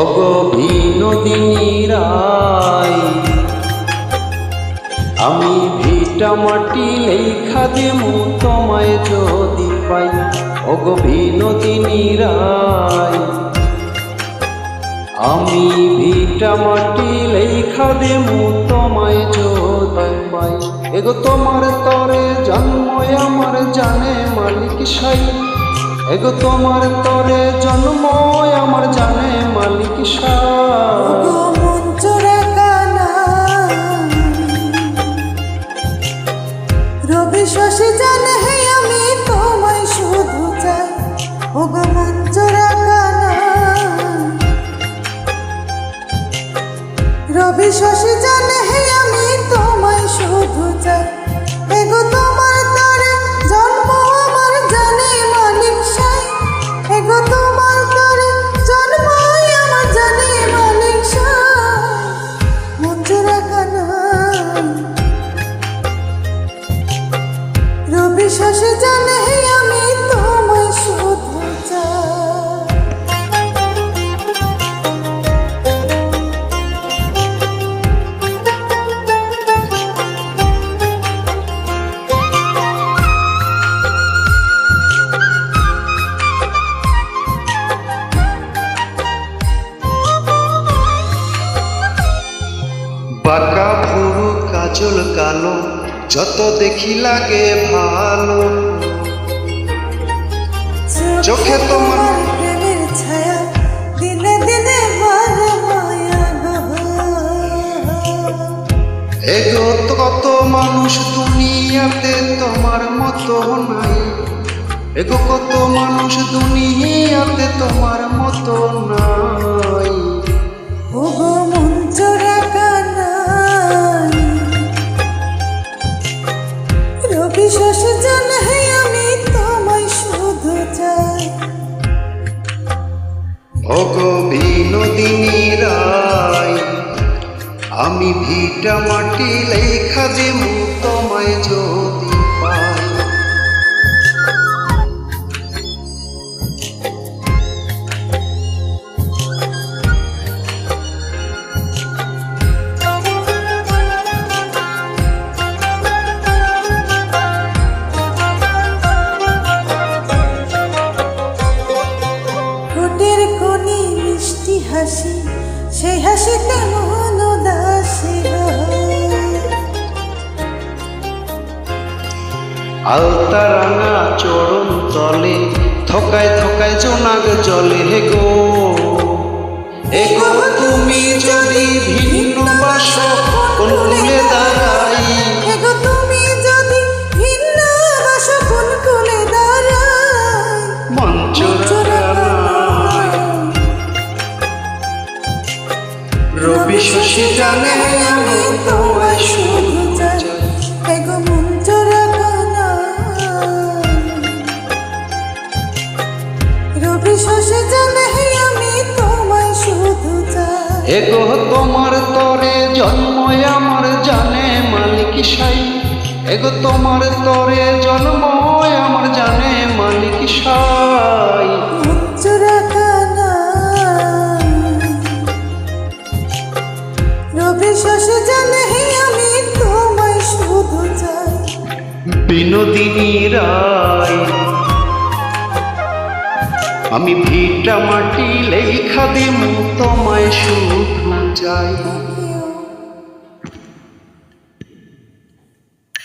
অগভীনদিনী রায় আমি ভিটা মাটি লেখা দেবো তোমায় যদি পাই। অগভীনদিনী রায় আমি ভিটা মাটি লেখা দেমু তোমায় যদি পাই। এগো তোমার তরে জন্ম আমার জানে মালিক সাই। এগো তোমার তরে জন্ম আমার জানে মালিক সাই। রবি শশী জানে শশী জানে হে আমি তোমায় শুধু চাই। এগো তোমার কাজল কালো যত দেখি লাগে ভালো। চোখে তোমার প্রেমের ছায়া দিনে দিনে বাড়ে মায়া গো এগো তো কত মানুষ দুনিয়াতে তোমার মতো নাই। এগো কত মানুষ দুনিয়াতে তোমার মতো নাই। আমি ভিটা মাটি লেখা দেবো তোমায় যদি পাই ঠোঁটের কোণে মিষ্টি হাসি, সেই হাসিতে হয়। আলতা রাঙা চরণ তলে থকায় থকায় জোনাগ জলে হে গো। রবি শশী জানে আমি তোমায় শুধু চাই। এগো মন চোরা কানা রবি শশী জানে আমি তোমায় শুধু চাই। এগো তোমার তরে জন্ম আমার জানে মালিক সাই। এগো তোমার তরে জন্ম আমার জানে মালিক সাই। বিনোদিনী রায়। আমি ভিটা মাটি লেখা দেব তোমায় শুধু চাই।